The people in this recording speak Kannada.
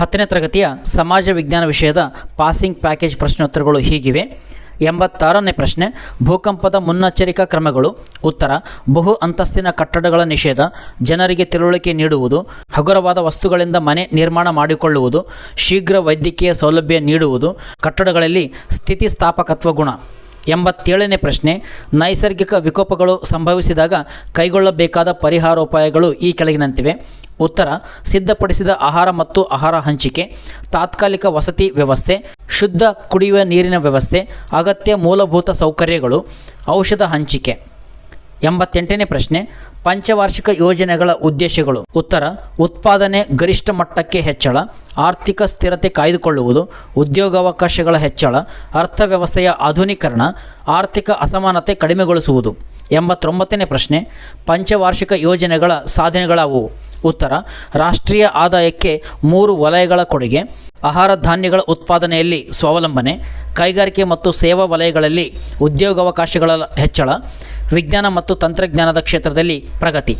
ಹತ್ತನೇ ತರಗತಿಯ ಸಮಾಜ ವಿಜ್ಞಾನ ವಿಷಯದ ಪಾಸಿಂಗ್ ಪ್ಯಾಕೇಜ್ ಪ್ರಶ್ನೋತ್ತರಗಳು ಹೀಗಿವೆ. ಎಂಬತ್ತಾರನೇ ಪ್ರಶ್ನೆ, ಭೂಕಂಪದ ಮುನ್ನೆಚ್ಚರಿಕಾ ಕ್ರಮಗಳು. ಉತ್ತರ, ಬಹು ಅಂತಸ್ತಿನ ಕಟ್ಟಡಗಳ ನಿಷೇಧ, ಜನರಿಗೆ ತಿಳುವಳಿಕೆ ನೀಡುವುದು, ಹಗುರವಾದ ವಸ್ತುಗಳಿಂದ ಮನೆ ನಿರ್ಮಾಣ ಮಾಡಿಕೊಳ್ಳುವುದು, ಶೀಘ್ರ ವೈದ್ಯಕೀಯ ಸೌಲಭ್ಯ ನೀಡುವುದು, ಕಟ್ಟಡಗಳಲ್ಲಿ ಸ್ಥಿತಿಸ್ಥಾಪಕತ್ವ ಗುಣ. ಎಂಬತ್ತೇಳನೇ ಪ್ರಶ್ನೆ, ನೈಸರ್ಗಿಕ ವಿಕೋಪಗಳು ಸಂಭವಿಸಿದಾಗ ಕೈಗೊಳ್ಳಬೇಕಾದ ಪರಿಹಾರೋಪಾಯಗಳು ಈ ಕೆಳಗಿನಂತಿವೆ. ಉತ್ತರ, ಸಿದ್ಧಪಡಿಸಿದ ಆಹಾರ ಮತ್ತು ಆಹಾರ ಹಂಚಿಕೆ, ತಾತ್ಕಾಲಿಕ ವಸತಿ ವ್ಯವಸ್ಥೆ, ಶುದ್ಧ ಕುಡಿಯುವ ನೀರಿನ ವ್ಯವಸ್ಥೆ, ಅಗತ್ಯ ಮೂಲಭೂತ ಸೌಕರ್ಯಗಳು, ಔಷಧ ಹಂಚಿಕೆ. ಎಂಬತ್ತೆಂಟನೇ ಪ್ರಶ್ನೆ, ಪಂಚವಾರ್ಷಿಕ ಯೋಜನೆಗಳ ಉದ್ದೇಶಗಳು. ಉತ್ತರ, ಉತ್ಪಾದನೆ ಗರಿಷ್ಠ ಮಟ್ಟಕ್ಕೆ ಹೆಚ್ಚಳ, ಆರ್ಥಿಕ ಸ್ಥಿರತೆ ಕಾಯ್ದುಕೊಳ್ಳುವುದು, ಉದ್ಯೋಗಾವಕಾಶಗಳ ಹೆಚ್ಚಳ, ಅರ್ಥವ್ಯವಸ್ಥೆಯ ಆಧುನೀಕರಣ, ಆರ್ಥಿಕ ಅಸಮಾನತೆ ಕಡಿಮೆಗೊಳಿಸುವುದು. ಎಂಬತ್ತೊಂಬತ್ತನೇ ಪ್ರಶ್ನೆ, ಪಂಚವಾರ್ಷಿಕ ಯೋಜನೆಗಳ ಸಾಧನೆಗಳಾವುವು? ಉತ್ತರ, ರಾಷ್ಟ್ರೀಯ ಆದಾಯಕ್ಕೆ ಮೂರು ವಲಯಗಳ ಕೊಡುಗೆ, ಆಹಾರ ಧಾನ್ಯಗಳ ಉತ್ಪಾದನೆಯಲ್ಲಿ ಸ್ವಾವಲಂಬನೆ, ಕೈಗಾರಿಕೆ ಮತ್ತು ಸೇವಾ ವಲಯಗಳಲ್ಲಿ ಉದ್ಯೋಗಾವಕಾಶಗಳ ಹೆಚ್ಚಳ, ವಿಜ್ಞಾನ ಮತ್ತು ತಂತ್ರಜ್ಞಾನದ ಕ್ಷೇತ್ರದಲ್ಲಿ ಪ್ರಗತಿ.